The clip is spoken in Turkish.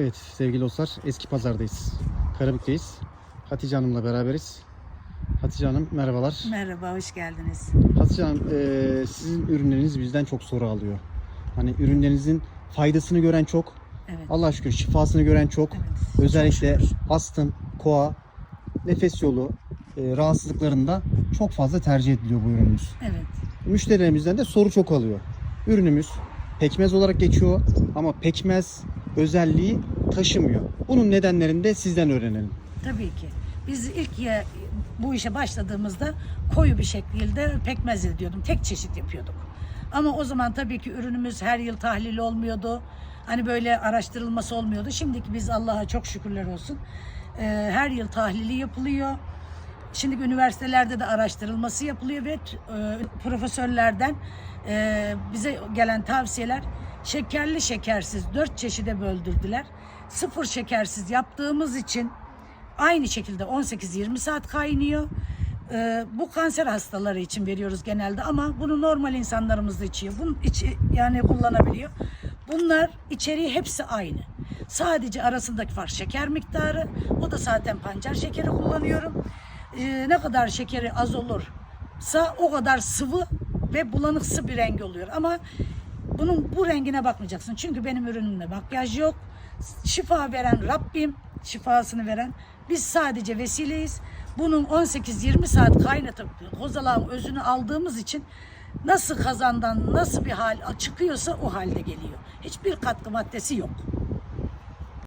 Evet sevgili dostlar eski pazardayız. Karabük'teyiz. Hatice Hanım'la beraberiz. Hatice Hanım merhabalar. Merhaba, hoş geldiniz. Hatice Hanım eee, sizin ürünleriniz bizden çok soru alıyor. Hani ürünlerinizin faydasını gören çok, Evet. Allah'a şükür şifasını gören çok. Evet, Özellikle çok astım, koa, nefes yolu eee, rahatsızlıklarında çok fazla tercih ediliyor bu ürünümüz. Evet. Müşterilerimizden de soru çok alıyor. Ürünümüz pekmez olarak geçiyor ama pekmez özelliği taşımıyor. Bunun nedenlerini de sizden öğrenelim. Tabii ki. Biz ilk ya, bu işe başladığımızda koyu bir şekilde pekmez ediyordum. Tek çeşit yapıyorduk. Ama o zaman tabii ki ürünümüz her yıl tahlil olmuyordu. Hani böyle araştırılması olmuyordu. Şimdiki biz Allah'a çok şükürler olsun. Ee, her yıl tahlili yapılıyor. Şimdi üniversitelerde de araştırılması yapılıyor ve e, profesörlerden e, bize gelen tavsiyeler şekerli şekersiz dört çeşide böldürdüler. Sıfır şekersiz yaptığımız için aynı şekilde 18-20 saat kaynıyor. E, bu kanser hastaları için veriyoruz genelde ama bunu normal insanlarımız da içiyor. Bunun içi yani kullanabiliyor. Bunlar içeriği hepsi aynı. Sadece arasındaki fark şeker miktarı. O da zaten pancar şekeri kullanıyorum. Ee, ne kadar şekeri az olursa o kadar sıvı ve bulanıksı bir rengi oluyor. Ama bunun bu rengine bakmayacaksın. Çünkü benim ürünümde makyaj yok. Şifa veren Rabbim, şifasını veren. Biz sadece vesileyiz. Bunun 18-20 saat kaynatıp kozalağın özünü aldığımız için nasıl kazandan nasıl bir hal çıkıyorsa o halde geliyor. Hiçbir katkı maddesi yok.